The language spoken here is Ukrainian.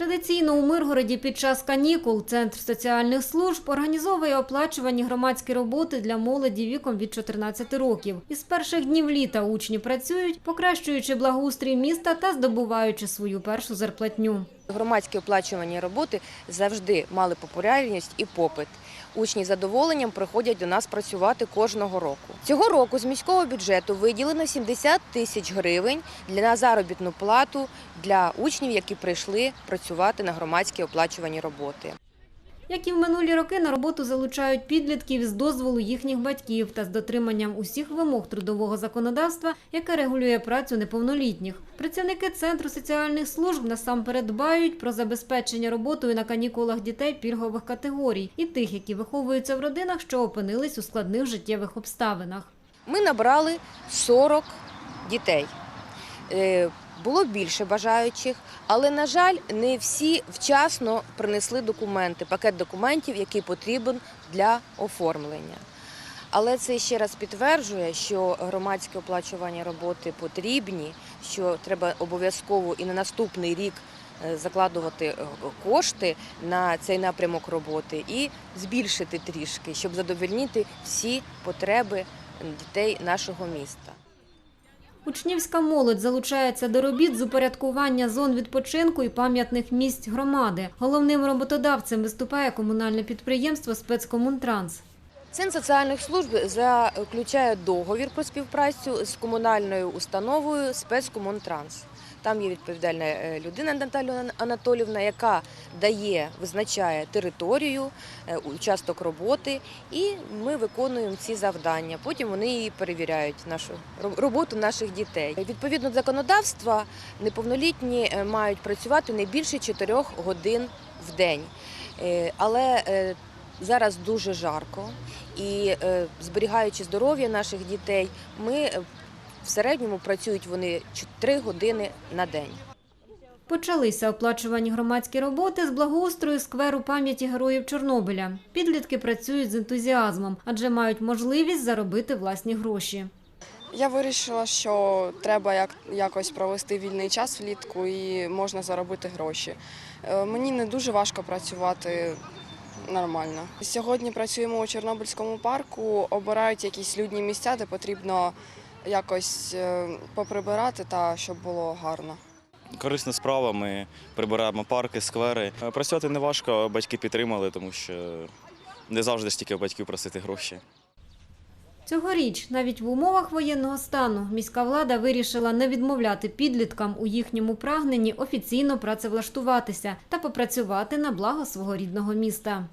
Традиційно у Миргороді під час канікул Центр соціальних служб організовує оплачувані громадські роботи для молоді віком від 14 років. Із перших днів літа учні працюють, покращуючи благоустрій міста та здобуваючи свою першу зарплатню. Громадські оплачувані роботи завжди мали популярність і попит. Учні з задоволенням приходять до нас працювати кожного року. Цього року з міського бюджету виділено 70 тисяч гривень для заробітну плату для учнів, які прийшли працювати на громадські оплачувані роботи. Як і в минулі роки, на роботу залучають підлітків з дозволу їхніх батьків та з дотриманням усіх вимог трудового законодавства, яке регулює працю неповнолітніх. Працівники Центру соціальних служб насамперед дбають про забезпечення роботою на канікулах дітей пільгових категорій і тих, які виховуються в родинах, що опинились у складних життєвих обставинах. Ми набрали 40 дітей. Було більше бажаючих, але, на жаль, не всі вчасно принесли документи, пакет документів, який потрібен для оформлення. Але це ще раз підтверджує, що громадське оплачування роботи потрібні, що треба обов'язково і на наступний рік е, закладувати е, кошти на цей напрямок роботи і збільшити трішки, щоб задовольнити всі потреби дітей нашого міста. Учнівська молодь залучається до робіт з упорядкування зон відпочинку і пам'ятних місць громади. Головним роботодавцем виступає комунальне підприємство «Спецкомунтранс». Центр соціальних служб заключає договір про співпрацю з комунальною установою спецкомунтранс. Там є відповідальна е, людина Наталя Анатолівна, яка дає, визначає територію, е, участок роботи, і ми виконуємо ці завдання. Потім вони її перевіряють нашу роботу наших дітей. Відповідно до законодавства, неповнолітні е, мають працювати не більше 4 годин в день. Але зараз дуже жарко, і зберігаючи здоров'я наших дітей, ми в середньому працюють вони 3 години на день. Почалися оплачувані громадські роботи з благоустрою скверу пам'яті героїв Чорнобиля. Підлітки працюють з ентузіазмом, адже мають можливість заробити власні гроші. Я вирішила, що треба як, якось провести вільний час влітку і можна заробити гроші. Е, Мені не дуже важко працювати нормально. Сьогодні працюємо у Чорнобильському парку, обирають якісь людні місця, де потрібно якось е, поприбирати та щоб було гарно. Корисна справа, ми прибираємо парки, сквери. Е, Працювати не важко, батьки підтримали, тому що не завжди стільки батьків просити гроші. Цьогоріч, навіть в умовах воєнного стану, міська влада вирішила не відмовляти підліткам у їхньому прагненні офіційно працевлаштуватися та попрацювати на благо свого рідного міста.